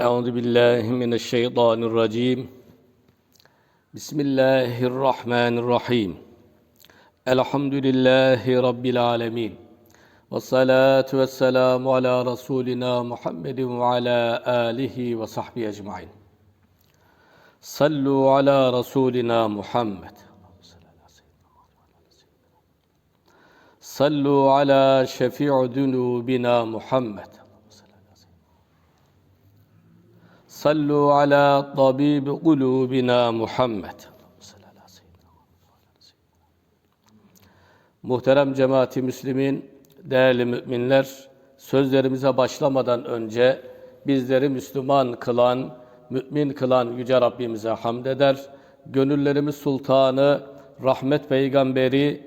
Euzu billahi mineşşeytanirracim. Bismillahirrahmanirrahim. Elhamdülillahi rabbil alamin. Ve salatu vesselamu ala rasulina Muhammedin ve ala alihi ve sahbihi ecmaîn. Sallu ala rasulina Muhammed. Sallu ala şefi'u dunubina Muhammed. Sallu ala tabibi kulubina Muhammed. Muhterem cemaati Müslümin, değerli müminler, sözlerimize başlamadan önce bizleri Müslüman kılan, mümin kılan Yüce Rabbimize hamd eder. Gönüllerimiz Sultanı, Rahmet Peygamberi,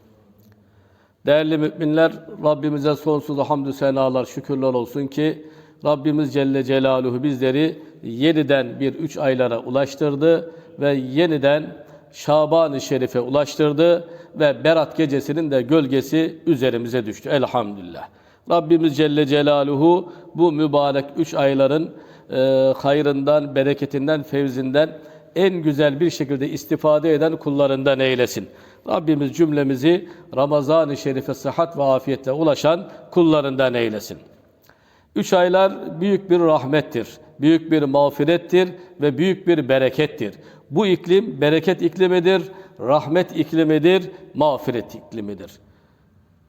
Değerli müminler, Rabbimize sonsuz hamdü senalar, şükürler olsun ki Rabbimiz Celle Celaluhu bizleri yeniden bir üç aylara ulaştırdı ve yeniden Şaban-ı Şerif'e ulaştırdı ve Berat gecesinin de gölgesi üzerimize düştü. Elhamdülillah. Rabbimiz Celle Celaluhu bu mübarek üç ayların e, hayrından, bereketinden, fevzinden en güzel bir şekilde istifade eden kullarından eylesin. Rabbimiz cümlemizi Ramazan-ı Şerif'e sıhhat ve afiyetle ulaşan kullarından eylesin. Üç aylar büyük bir rahmettir, büyük bir mağfirettir ve büyük bir berekettir. Bu iklim bereket iklimidir, rahmet iklimidir, mağfiret iklimidir.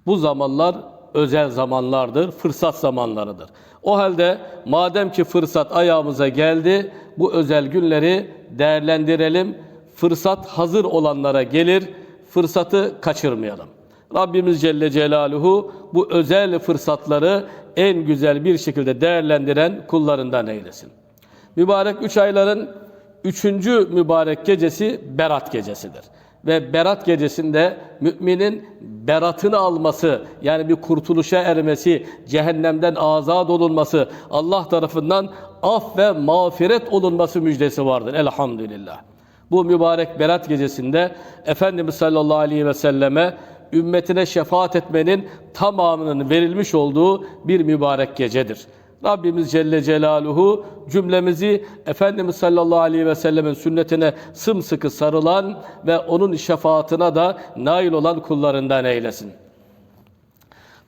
Bu zamanlar özel zamanlardır, fırsat zamanlarıdır. O halde madem ki fırsat ayağımıza geldi, bu özel günleri değerlendirelim. Fırsat hazır olanlara gelir, fırsatı kaçırmayalım. Rabbimiz Celle Celaluhu bu özel fırsatları en güzel bir şekilde değerlendiren kullarından eylesin. Mübarek üç ayların üçüncü mübarek gecesi Berat gecesidir. Ve Berat gecesinde müminin beratını alması, yani bir kurtuluşa ermesi, cehennemden azat olunması, Allah tarafından af ve mağfiret olunması müjdesi vardır. Elhamdülillah. Bu mübarek Berat gecesinde Efendimiz sallallahu aleyhi ve selleme ümmetine şefaat etmenin tamamının verilmiş olduğu bir mübarek gecedir. Rabbimiz Celle Celaluhu cümlemizi Efendimiz sallallahu aleyhi ve sellemin sünnetine sımsıkı sarılan ve onun şefaatine da nail olan kullarından eylesin.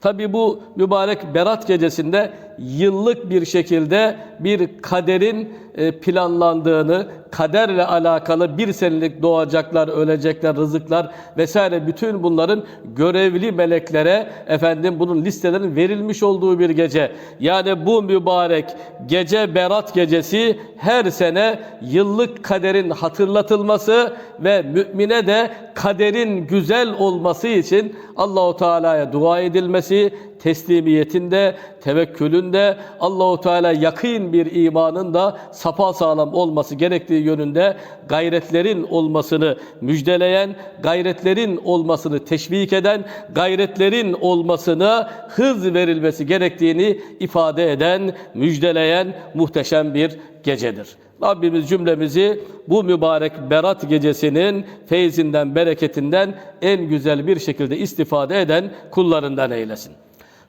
Tabi bu mübarek Berat gecesinde yıllık bir şekilde bir kaderin planlandığını, kaderle alakalı bir senelik doğacaklar, ölecekler, rızıklar vesaire bütün bunların görevli meleklere efendim bunun listelerinin verilmiş olduğu bir gece. Yani bu mübarek gece Berat gecesi her sene yıllık kaderin hatırlatılması ve mümine de kaderin güzel olması için Allahu Teala'ya dua edilmesi, teslimiyetinde, tevekkülünde, Allahu Teala yakın bir imanın da sapa sağlam olması gerektiği yönünde gayretlerin olmasını müjdeleyen, gayretlerin olmasını teşvik eden, gayretlerin olmasına hız verilmesi gerektiğini ifade eden, müjdeleyen muhteşem bir gecedir. Rabbimiz cümlemizi bu mübarek Berat gecesinin feyzinden, bereketinden en güzel bir şekilde istifade eden kullarından eylesin.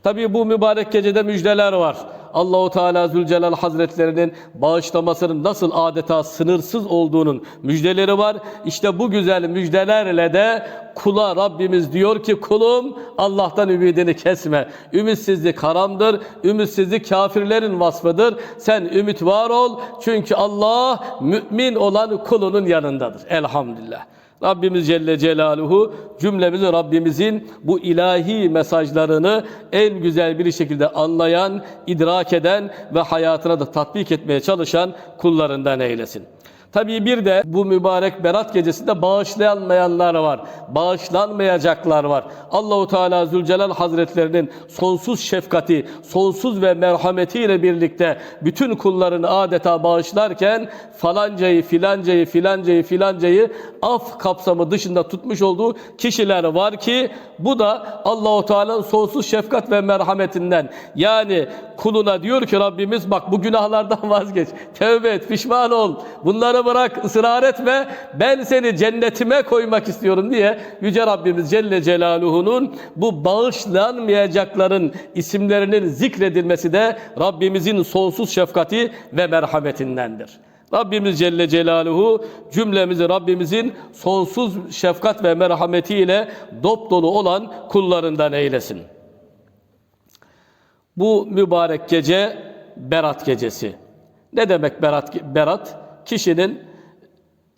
Tabii bu mübarek gecede müjdeler var. Allahu Teala Zülcelal Hazretlerinin bağışlamasının nasıl adeta sınırsız olduğunun müjdeleri var. İşte bu güzel müjdelerle de kula Rabbimiz diyor ki kulum Allah'tan ümidini kesme. Ümitsizlik haramdır. Ümitsizlik kafirlerin vasfıdır. Sen ümit var ol. Çünkü Allah mümin olan kulunun yanındadır. Elhamdülillah. Rabbimiz Celle Celaluhu cümlemizi Rabbimizin bu ilahi mesajlarını en güzel bir şekilde anlayan, idrak eden ve hayatına da tatbik etmeye çalışan kullarından eylesin. Tabii bir de bu mübarek Berat gecesinde bağışlanmayanlar var. Bağışlanmayacaklar var. Allahu Teala Zülcelal Hazretlerinin sonsuz şefkati, sonsuz ve merhametiyle birlikte bütün kullarını adeta bağışlarken falancayı, filancayı, filancayı, filancayı af kapsamı dışında tutmuş olduğu kişiler var ki bu da Allahu Teala'nın sonsuz şefkat ve merhametinden. Yani kuluna diyor ki Rabbimiz bak bu günahlardan vazgeç. Tevbe et, pişman ol. Bunları bırak, ısrar etme. Ben seni cennetime koymak istiyorum diye Yüce Rabbimiz Celle Celaluhu'nun bu bağışlanmayacakların isimlerinin zikredilmesi de Rabbimizin sonsuz şefkati ve merhametindendir. Rabbimiz Celle Celaluhu cümlemizi Rabbimizin sonsuz şefkat ve merhametiyle dop dolu olan kullarından eylesin. Bu mübarek gece Berat gecesi. Ne demek Berat? Berat kişinin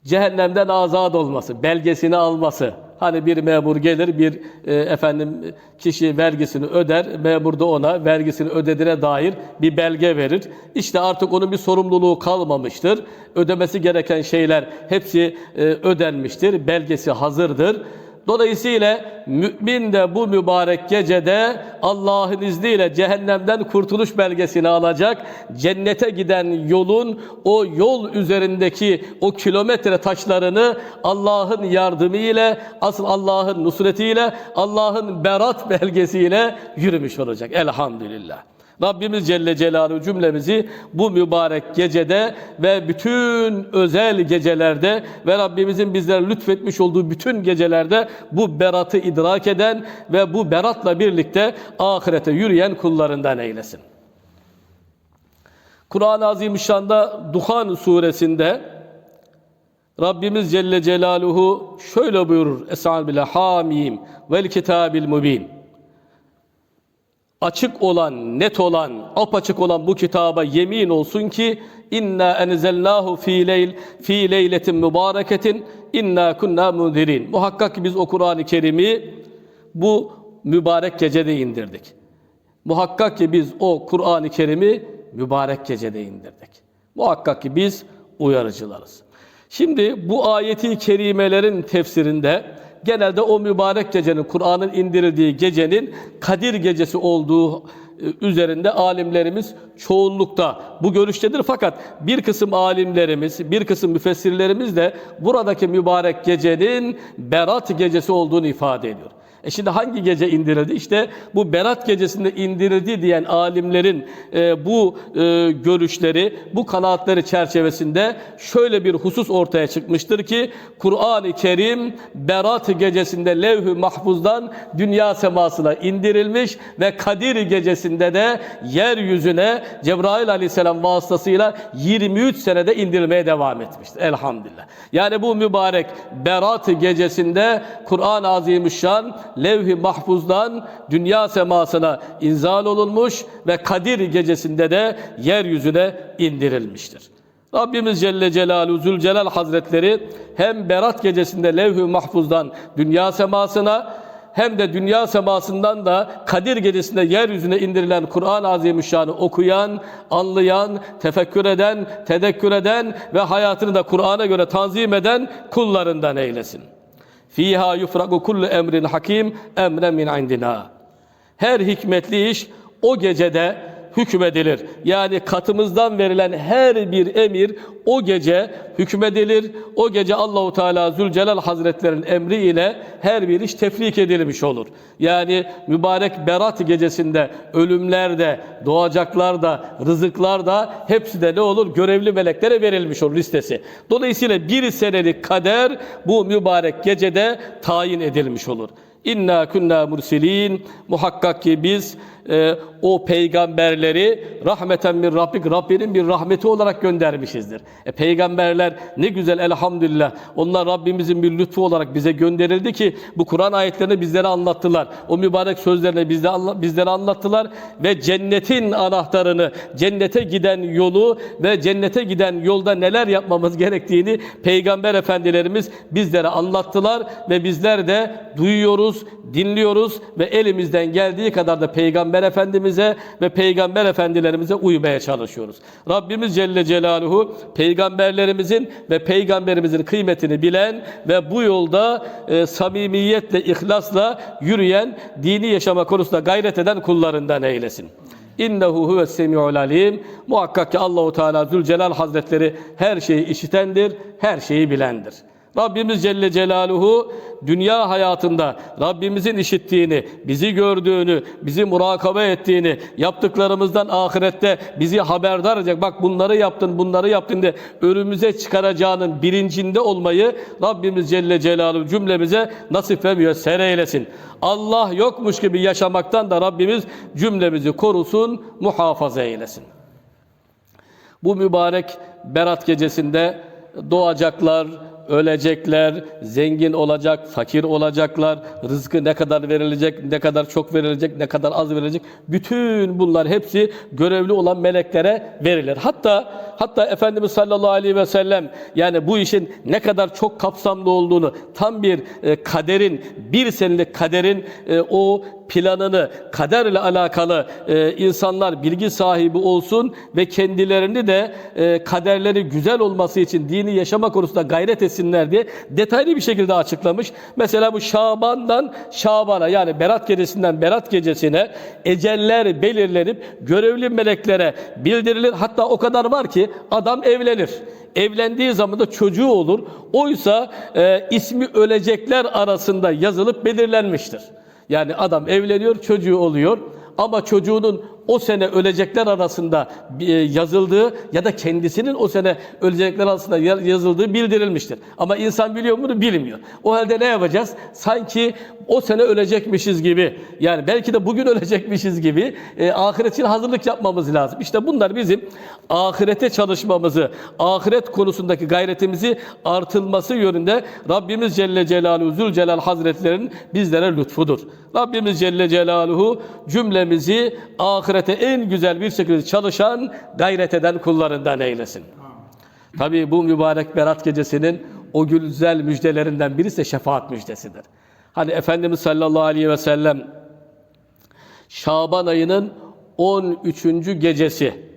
cehennemden azad olması, belgesini alması. Hani bir memur gelir, bir e, efendim kişi vergisini öder, memur da ona vergisini ödediğine dair bir belge verir. İşte artık onun bir sorumluluğu kalmamıştır. Ödemesi gereken şeyler hepsi e, ödenmiştir, belgesi hazırdır. Dolayısıyla mümin de bu mübarek gecede Allah'ın izniyle cehennemden kurtuluş belgesini alacak. Cennete giden yolun o yol üzerindeki o kilometre taşlarını Allah'ın yardımıyla, asıl Allah'ın nusretiyle, Allah'ın berat belgesiyle yürümüş olacak. Elhamdülillah. Rabbimiz Celle Celaluhu cümlemizi bu mübarek gecede ve bütün özel gecelerde ve Rabbimizin bizlere lütfetmiş olduğu bütün gecelerde bu beratı idrak eden ve bu beratla birlikte ahirete yürüyen kullarından eylesin. Kur'an-ı Azimüşşan'da Duhan suresinde Rabbimiz Celle Celaluhu şöyle buyurur. Estağfirullah Hamim. Vel kitabil mubin açık olan, net olan, apaçık olan bu kitaba yemin olsun ki inna enzelnahu fi leyl fi leyletin mübareketin inna kunna munzirin. Muhakkak ki biz o Kur'an-ı Kerim'i bu mübarek gecede indirdik. Muhakkak ki biz o Kur'an-ı Kerim'i mübarek gecede indirdik. Muhakkak ki biz uyarıcılarız. Şimdi bu ayeti kerimelerin tefsirinde genelde o mübarek gecenin, Kur'an'ın indirildiği gecenin Kadir gecesi olduğu e, üzerinde alimlerimiz çoğunlukta bu görüştedir. Fakat bir kısım alimlerimiz, bir kısım müfessirlerimiz de buradaki mübarek gecenin Berat gecesi olduğunu ifade ediyor. E şimdi hangi gece indirildi? İşte bu Berat gecesinde indirildi diyen alimlerin e, bu e, görüşleri, bu kanaatleri çerçevesinde şöyle bir husus ortaya çıkmıştır ki Kur'an-ı Kerim Berat gecesinde levh-i mahfuzdan dünya semasına indirilmiş ve Kadir gecesinde de yeryüzüne Cebrail aleyhisselam vasıtasıyla 23 senede indirilmeye devam etmiştir. Elhamdülillah. Yani bu mübarek Berat gecesinde Kur'an-ı Azimüşşan levh-i mahfuzdan dünya semasına inzal olunmuş ve Kadir gecesinde de yeryüzüne indirilmiştir. Rabbimiz Celle Celaluhu Zülcelal Hazretleri hem Berat gecesinde levh-i mahfuzdan dünya semasına hem de dünya semasından da Kadir gecesinde yeryüzüne indirilen Kur'an-ı Azimüşşan'ı okuyan, anlayan, tefekkür eden, tedekkür eden ve hayatını da Kur'an'a göre tanzim eden kullarından eylesin. Fiha yufragu kullu emrin hakim emren min indina. Her hikmetli iş o gecede hükmedilir. Yani katımızdan verilen her bir emir o gece hükmedilir. O gece Allahu Teala Zülcelal Hazretlerinin emri ile her bir iş tefrik edilmiş olur. Yani mübarek Berat gecesinde ölümler de, doğacaklar da, rızıklar da hepsi de ne olur? Görevli meleklere verilmiş olur listesi. Dolayısıyla bir senelik kader bu mübarek gecede tayin edilmiş olur. İnna kunna mursilin. Muhakkak ki biz e, o peygamberleri rahmeten min Rabbik Rabbinin bir rahmeti olarak göndermişizdir. E, peygamberler ne güzel elhamdülillah. Onlar Rabbimizin bir lütfu olarak bize gönderildi ki bu Kur'an ayetlerini bizlere anlattılar. O mübarek sözlerini bizde bizlere anlattılar ve cennetin anahtarını, cennete giden yolu ve cennete giden yolda neler yapmamız gerektiğini peygamber efendilerimiz bizlere anlattılar ve bizler de duyuyoruz, dinliyoruz ve elimizden geldiği kadar da peygamber Peygamber Efendimiz'e ve Peygamber Efendilerimize uymaya çalışıyoruz. Rabbimiz Celle Celaluhu peygamberlerimizin ve peygamberimizin kıymetini bilen ve bu yolda e, samimiyetle, ihlasla yürüyen, dini yaşama konusunda gayret eden kullarından eylesin. İnnehu huves semiul alim. Muhakkak ki Allahu Teala Zülcelal Hazretleri her şeyi işitendir, her şeyi bilendir. Rabbimiz Celle Celaluhu dünya hayatında Rabbimizin işittiğini, bizi gördüğünü, bizi murakabe ettiğini, yaptıklarımızdan ahirette bizi haberdar edecek. Bak bunları yaptın, bunları yaptın diye önümüze çıkaracağının bilincinde olmayı Rabbimiz Celle Celaluhu cümlemize nasip ve müyesser eylesin. Allah yokmuş gibi yaşamaktan da Rabbimiz cümlemizi korusun, muhafaza eylesin. Bu mübarek Berat gecesinde doğacaklar, ölecekler, zengin olacak, fakir olacaklar, rızkı ne kadar verilecek, ne kadar çok verilecek, ne kadar az verilecek. Bütün bunlar hepsi görevli olan meleklere verilir. Hatta hatta Efendimiz sallallahu aleyhi ve sellem yani bu işin ne kadar çok kapsamlı olduğunu tam bir e, kaderin, bir senelik kaderin e, o planını, kaderle alakalı e, insanlar bilgi sahibi olsun ve kendilerini de e, kaderleri güzel olması için dini yaşama konusunda gayret etsinler diye detaylı bir şekilde açıklamış. Mesela bu Şaban'dan Şaban'a yani Berat gecesinden Berat gecesine eceller belirlenip görevli meleklere bildirilir. Hatta o kadar var ki adam evlenir. Evlendiği zaman da çocuğu olur. Oysa e, ismi ölecekler arasında yazılıp belirlenmiştir. Yani adam evleniyor, çocuğu oluyor. Ama çocuğunun o sene ölecekler arasında e, yazıldığı ya da kendisinin o sene ölecekler arasında ya- yazıldığı bildirilmiştir. Ama insan biliyor bunu bilmiyor. O halde ne yapacağız? Sanki o sene ölecekmişiz gibi yani belki de bugün ölecekmişiz gibi e, ahiret için hazırlık yapmamız lazım. İşte bunlar bizim ahirete çalışmamızı, ahiret konusundaki gayretimizi artılması yönünde Rabbimiz Celle Celaluhu Zülcelal Hazretlerinin bizlere lütfudur. Rabbimiz Celle Celaluhu cümlemizi ahirete en güzel bir şekilde çalışan, gayret eden kullarından eylesin. Tabii bu mübarek Berat gecesinin o güzel müjdelerinden birisi de şefaat müjdesidir. Hani Efendimiz sallallahu aleyhi ve sellem Şaban ayının 13. gecesi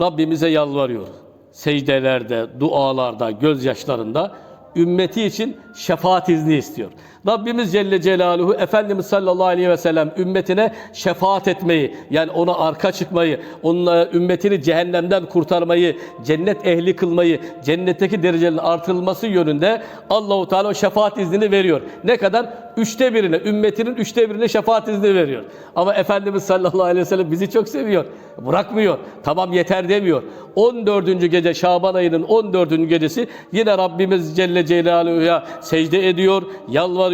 Rabbimize yalvarıyor. Secdelerde, dualarda, gözyaşlarında ümmeti için şefaat izni istiyor. Rabbimiz Celle Celaluhu Efendimiz sallallahu aleyhi ve sellem ümmetine şefaat etmeyi yani ona arka çıkmayı, onunla ümmetini cehennemden kurtarmayı, cennet ehli kılmayı, cennetteki derecelerin artırılması yönünde Allahu Teala şefaat iznini veriyor. Ne kadar? Üçte birine, ümmetinin üçte birine şefaat izni veriyor. Ama Efendimiz sallallahu aleyhi ve sellem bizi çok seviyor. Bırakmıyor. Tamam yeter demiyor. 14. gece Şaban ayının 14. gecesi yine Rabbimiz Celle Celaluhu'ya secde ediyor, yalvarıyor,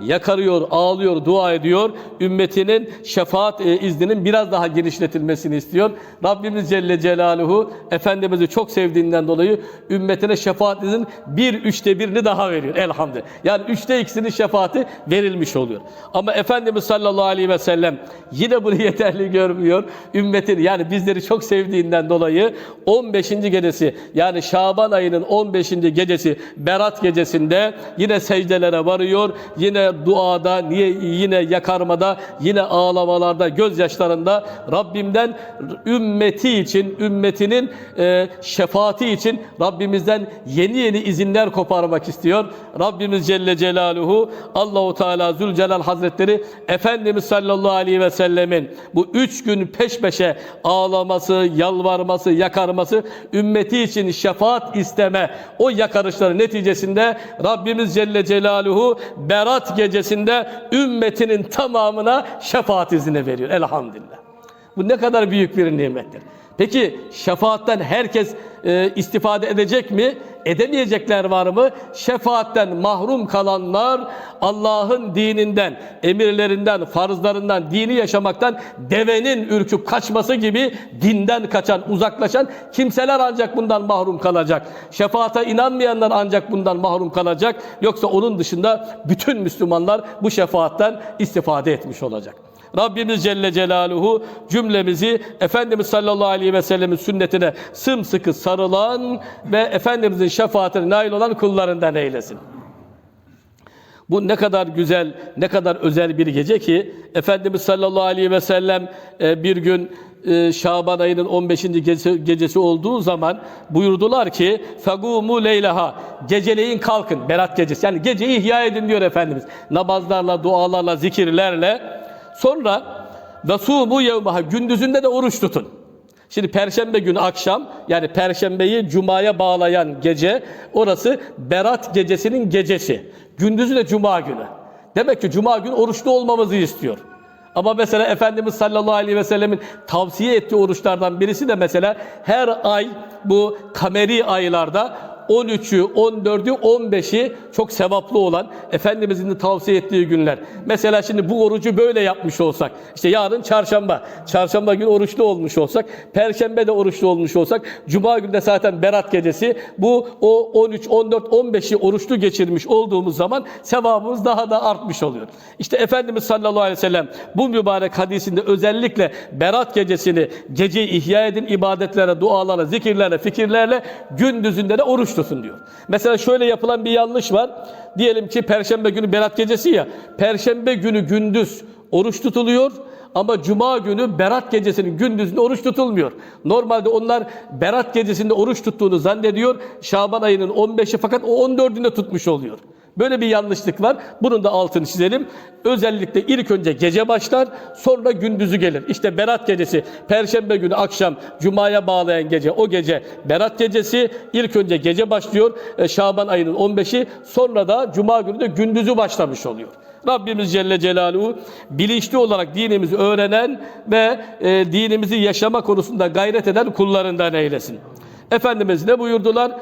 yakarıyor, ağlıyor, dua ediyor. Ümmetinin şefaat e, izninin biraz daha genişletilmesini istiyor. Rabbimiz Celle Celaluhu Efendimiz'i çok sevdiğinden dolayı ümmetine şefaat izninin bir üçte birini daha veriyor. Elhamdülillah. Yani üçte ikisinin şefaati verilmiş oluyor. Ama Efendimiz sallallahu aleyhi ve sellem yine bunu yeterli görmüyor. Ümmetin yani bizleri çok sevdiğinden dolayı 15. gecesi yani Şaban ayının 15. gecesi Berat gecesinde yine secdelere varıyor. Yine duada, yine yakarmada, yine ağlamalarda, gözyaşlarında Rabbimden ümmeti için, ümmetinin e, şefaati için Rabbimizden yeni yeni izinler koparmak istiyor. Rabbimiz Celle Celaluhu Allahu Teala Zülcelal Hazretleri Efendimiz sallallahu aleyhi ve sellemin bu üç gün peş peşe ağlaması, yalvarması, yakarması, ümmeti için şefaat isteme, o yakarışları neticesinde Rabbimiz Celle Celaluhu Berat gecesinde ümmetinin tamamına şefaat izni veriyor. Elhamdülillah. Bu ne kadar büyük bir nimettir. Peki şefaatten herkes e, istifade edecek mi? Edemeyecekler var mı? Şefaatten mahrum kalanlar Allah'ın dininden, emirlerinden, farzlarından, dini yaşamaktan devenin ürküp kaçması gibi dinden kaçan, uzaklaşan kimseler ancak bundan mahrum kalacak. Şefaate inanmayanlar ancak bundan mahrum kalacak. Yoksa onun dışında bütün Müslümanlar bu şefaatten istifade etmiş olacak. Rabbimiz Celle Celaluhu cümlemizi Efendimiz sallallahu aleyhi ve sellemin sünnetine sımsıkı sarılan ve Efendimizin şefaatine nail olan kullarından eylesin. Bu ne kadar güzel, ne kadar özel bir gece ki Efendimiz sallallahu aleyhi ve sellem e, bir gün e, Şaban ayının 15. gecesi, gecesi olduğu zaman buyurdular ki fegumu leylaha geceleyin kalkın berat gecesi yani geceyi ihya edin diyor Efendimiz namazlarla dualarla zikirlerle sonra ve sumu yevmaha gündüzünde de oruç tutun Şimdi perşembe günü akşam yani perşembeyi cumaya bağlayan gece orası berat gecesinin gecesi. Gündüzü de cuma günü. Demek ki cuma günü oruçlu olmamızı istiyor. Ama mesela Efendimiz sallallahu aleyhi ve sellemin tavsiye ettiği oruçlardan birisi de mesela her ay bu kameri aylarda 13'ü, 14'ü, 15'i çok sevaplı olan Efendimizin de tavsiye ettiği günler. Mesela şimdi bu orucu böyle yapmış olsak, işte yarın çarşamba, çarşamba günü oruçlu olmuş olsak, perşembe de oruçlu olmuş olsak, cuma günü de zaten berat gecesi, bu o 13, 14, 15'i oruçlu geçirmiş olduğumuz zaman sevabımız daha da artmış oluyor. İşte Efendimiz sallallahu aleyhi ve sellem bu mübarek hadisinde özellikle berat gecesini geceyi ihya edin ibadetlere, dualara, zikirlerle, fikirlerle gündüzünde de oruç tutun diyor. Mesela şöyle yapılan bir yanlış var. Diyelim ki perşembe günü berat gecesi ya. Perşembe günü gündüz oruç tutuluyor. Ama cuma günü berat gecesinin gündüzünde oruç tutulmuyor. Normalde onlar berat gecesinde oruç tuttuğunu zannediyor. Şaban ayının 15'i fakat o 14'ünde tutmuş oluyor. Böyle bir yanlışlık var. Bunun da altını çizelim. Özellikle ilk önce gece başlar, sonra gündüzü gelir. İşte Berat gecesi, Perşembe günü akşam Cuma'ya bağlayan gece, o gece Berat gecesi. İlk önce gece başlıyor, e, Şaban ayının 15'i, sonra da Cuma günü de gündüzü başlamış oluyor. Rabbimiz Celle Celaluhu bilinçli olarak dinimizi öğrenen ve e, dinimizi yaşama konusunda gayret eden kullarından eylesin. Efendimiz ne buyurdular?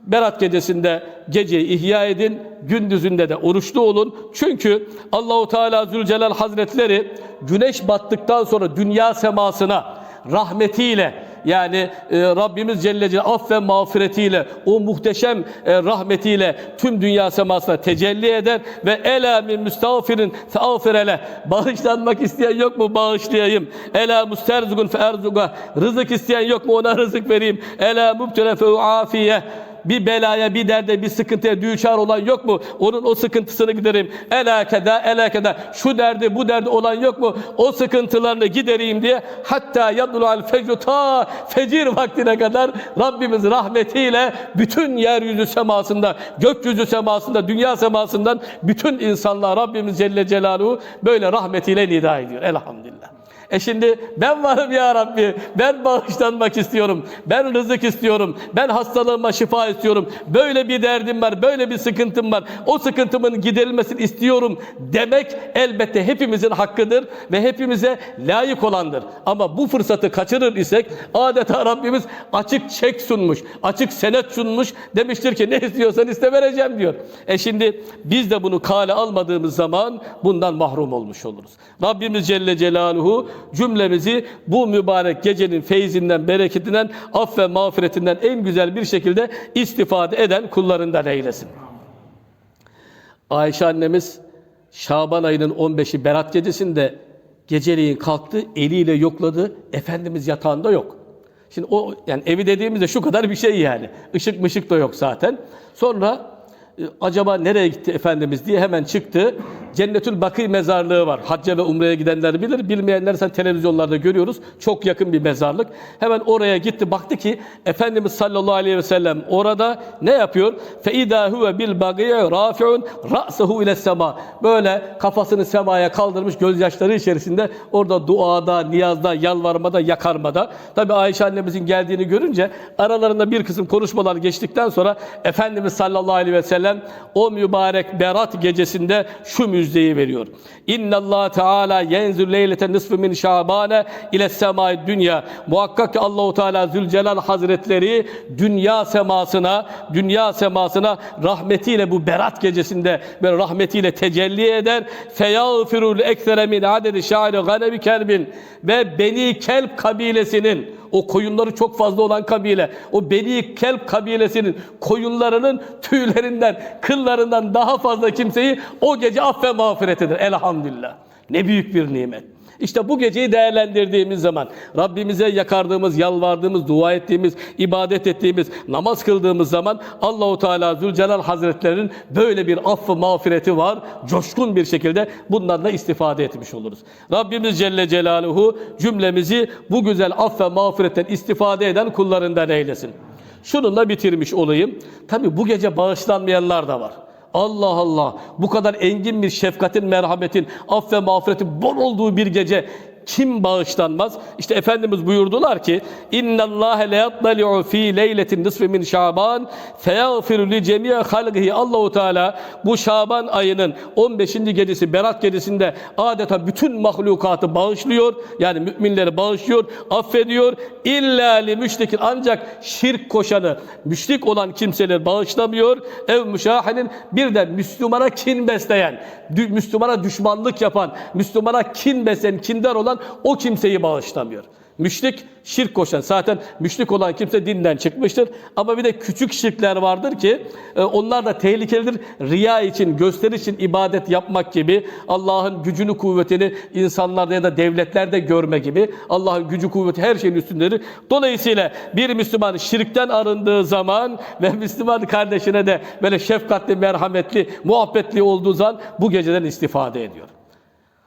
Berat gecesinde geceyi ihya edin, gündüzünde de oruçlu olun. Çünkü Allahu Teala Zülcelal Hazretleri güneş battıktan sonra dünya semasına rahmetiyle yani e, Rabbimiz Celle Celaluhu aff ve mağfiretiyle o muhteşem e, rahmetiyle tüm dünya semasına tecelli eder ve ela min müstağfirin feağfirele bağışlanmak isteyen yok mu? Bağışlayayım. Ela musterzugun feerzuga. Rızık isteyen yok mu? Ona rızık vereyim. Ela mubtele feuafiye bir belaya, bir derde, bir sıkıntıya düçar olan yok mu? Onun o sıkıntısını gidereyim. Ela keda, ela keda. Şu derdi, bu derdi olan yok mu? O sıkıntılarını gidereyim diye. Hatta yadlu al fecru ta fecir vaktine kadar Rabbimiz rahmetiyle bütün yeryüzü semasında, gökyüzü semasında, dünya semasından bütün insanlar Rabbimiz Celle Celaluhu böyle rahmetiyle nida ediyor. Elhamdülillah. E şimdi ben varım ya Rabbi. Ben bağışlanmak istiyorum. Ben rızık istiyorum. Ben hastalığıma şifa istiyorum. Böyle bir derdim var. Böyle bir sıkıntım var. O sıkıntımın giderilmesini istiyorum demek elbette hepimizin hakkıdır ve hepimize layık olandır. Ama bu fırsatı kaçırır isek adeta Rabbimiz açık çek sunmuş. Açık senet sunmuş. Demiştir ki ne istiyorsan iste vereceğim diyor. E şimdi biz de bunu kale almadığımız zaman bundan mahrum olmuş oluruz. Rabbimiz Celle Celaluhu cümlemizi bu mübarek gecenin feyzinden, bereketinden, aff ve mağfiretinden en güzel bir şekilde istifade eden kullarından eylesin. Ayşe annemiz Şaban ayının 15'i Berat gecesinde geceleyin kalktı, eliyle yokladı. Efendimiz yatağında yok. Şimdi o yani evi dediğimizde şu kadar bir şey yani. Işık mışık da yok zaten. Sonra acaba nereye gitti Efendimiz diye hemen çıktı. Cennetül Bakı mezarlığı var. Hacca ve umreye gidenler bilir. Bilmeyenler sen televizyonlarda görüyoruz. Çok yakın bir mezarlık. Hemen oraya gitti. Baktı ki Efendimiz sallallahu aleyhi ve sellem orada ne yapıyor? Huve bil bagiye rafiun ra'suhu ile sema. Böyle kafasını semaya kaldırmış gözyaşları içerisinde orada duada, niyazda, yalvarmada, yakarmada. Tabi Ayşe annemizin geldiğini görünce aralarında bir kısım konuşmalar geçtikten sonra Efendimiz sallallahu aleyhi ve sellem o mübarek berat gecesinde şu müjdeyi veriyor. İnna Allah Teala yenzul leyleten nisfu min şabane ile semai dünya. Muhakkak ki Allahu Teala Zülcelal Hazretleri dünya semasına, dünya semasına rahmetiyle bu berat gecesinde ve rahmetiyle tecelli eder. Feyağfirul eksere min adedi şairi ganebi kelbin ve Beni Kelp kabilesinin o koyunları çok fazla olan kabile, o Beni Kelp kabilesinin koyunlarının tüylerinden, kıllarından daha fazla kimseyi o gece aff ve mağfiret eder. Elhamdülillah. Ne büyük bir nimet. İşte bu geceyi değerlendirdiğimiz zaman Rabbimize yakardığımız, yalvardığımız, dua ettiğimiz, ibadet ettiğimiz, namaz kıldığımız zaman Allahu Teala Zülcelal Hazretlerinin böyle bir affı mağfireti var. Coşkun bir şekilde bundan da istifade etmiş oluruz. Rabbimiz Celle Celaluhu cümlemizi bu güzel aff ve mağfiretten istifade eden kullarından eylesin. Şununla bitirmiş olayım. Tabi bu gece bağışlanmayanlar da var. Allah Allah. Bu kadar engin bir şefkatin, merhametin, aff ve mağfiretin bol olduğu bir gece kim bağışlanmaz? İşte Efendimiz buyurdular ki اِنَّ اللّٰهَ لَيَطَّلِعُ ف۪ي لَيْلَةٍ نِصْفِ مِنْ شَعْبَانِ فَيَغْفِرُ لِجَمِيعَ خَلْقِهِ Allahu Teala bu Şaban ayının 15. gecesi Berat gecesinde adeta bütün mahlukatı bağışlıyor. Yani müminleri bağışlıyor, affediyor. İlla li müşrikin ancak şirk koşanı, müşrik olan kimseleri bağışlamıyor. Ev müşahinin bir de Müslümana kin besleyen, dü- Müslümana düşmanlık yapan, Müslümana kin besleyen, kindar olan o kimseyi bağışlamıyor. Müşrik, şirk koşan. Zaten müşrik olan kimse dinden çıkmıştır. Ama bir de küçük şirkler vardır ki e, onlar da tehlikelidir. Riya için, gösteri için ibadet yapmak gibi, Allah'ın gücünü, kuvvetini insanlarda ya da devletlerde görme gibi. Allah'ın gücü, kuvveti her şeyin üstündedir. Dolayısıyla bir Müslüman şirkten arındığı zaman ve Müslüman kardeşine de böyle şefkatli, merhametli, muhabbetli olduğu zaman bu geceden istifade ediyor.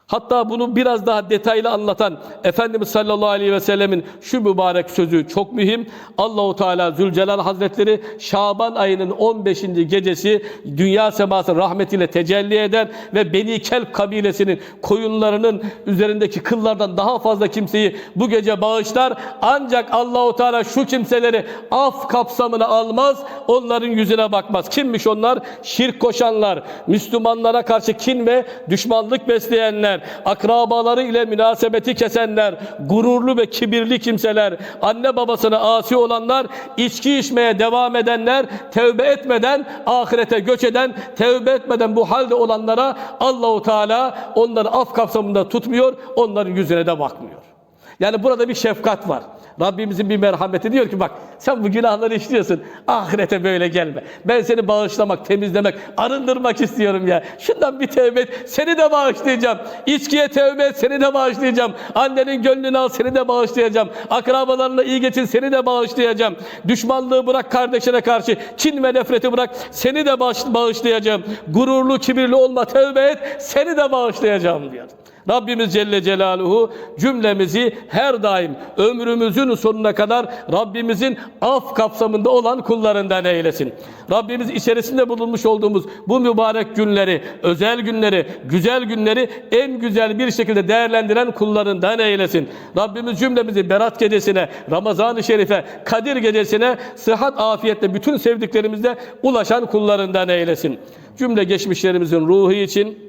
Hatta bunu biraz daha detaylı anlatan Efendimiz sallallahu aleyhi ve sellemin şu mübarek sözü çok mühim. Allahu Teala Zülcelal Hazretleri Şaban ayının 15. gecesi dünya seması rahmetiyle tecelli eder ve Beni Kelp kabilesinin koyunlarının üzerindeki kıllardan daha fazla kimseyi bu gece bağışlar. Ancak Allahu Teala şu kimseleri af kapsamına almaz, onların yüzüne bakmaz. Kimmiş onlar? Şirk koşanlar, Müslümanlara karşı kin ve düşmanlık besleyenler, akrabaları ile münasebeti kesenler, gururlu ve kibirli kimseler, anne babasına asi olanlar, içki içmeye devam edenler, tevbe etmeden ahirete göç eden, tevbe etmeden bu halde olanlara Allahu Teala onları af kapsamında tutmuyor, onların yüzüne de bakmıyor. Yani burada bir şefkat var. Rabbimizin bir merhameti diyor ki bak sen bu günahları işliyorsun. Ahirete böyle gelme. Ben seni bağışlamak, temizlemek, arındırmak istiyorum ya. Şundan bir tevbe et. Seni de bağışlayacağım. İçkiye tevbe et. Seni de bağışlayacağım. Annenin gönlünü al. Seni de bağışlayacağım. Akrabalarla iyi geçin. Seni de bağışlayacağım. Düşmanlığı bırak kardeşine karşı. Kin ve nefreti bırak. Seni de bağış- bağışlayacağım. Gururlu, kibirli olma. Tevbe et. Seni de bağışlayacağım diyor. Rabbimiz Celle Celaluhu cümlemizi her daim ömrümüzün sonuna kadar Rabbimizin af kapsamında olan kullarından eylesin. Rabbimiz içerisinde bulunmuş olduğumuz bu mübarek günleri, özel günleri, güzel günleri en güzel bir şekilde değerlendiren kullarından eylesin. Rabbimiz cümlemizi Berat gecesine, Ramazan-ı Şerif'e, Kadir gecesine sıhhat afiyetle bütün sevdiklerimizle ulaşan kullarından eylesin. Cümle geçmişlerimizin ruhu için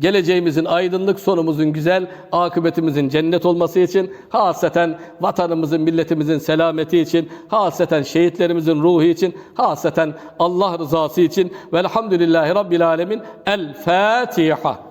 geleceğimizin aydınlık, sonumuzun güzel, akıbetimizin cennet olması için, hasreten vatanımızın, milletimizin selameti için, hasreten şehitlerimizin ruhu için, hasreten Allah rızası için. Velhamdülillahi Rabbil Alemin. El Fatiha.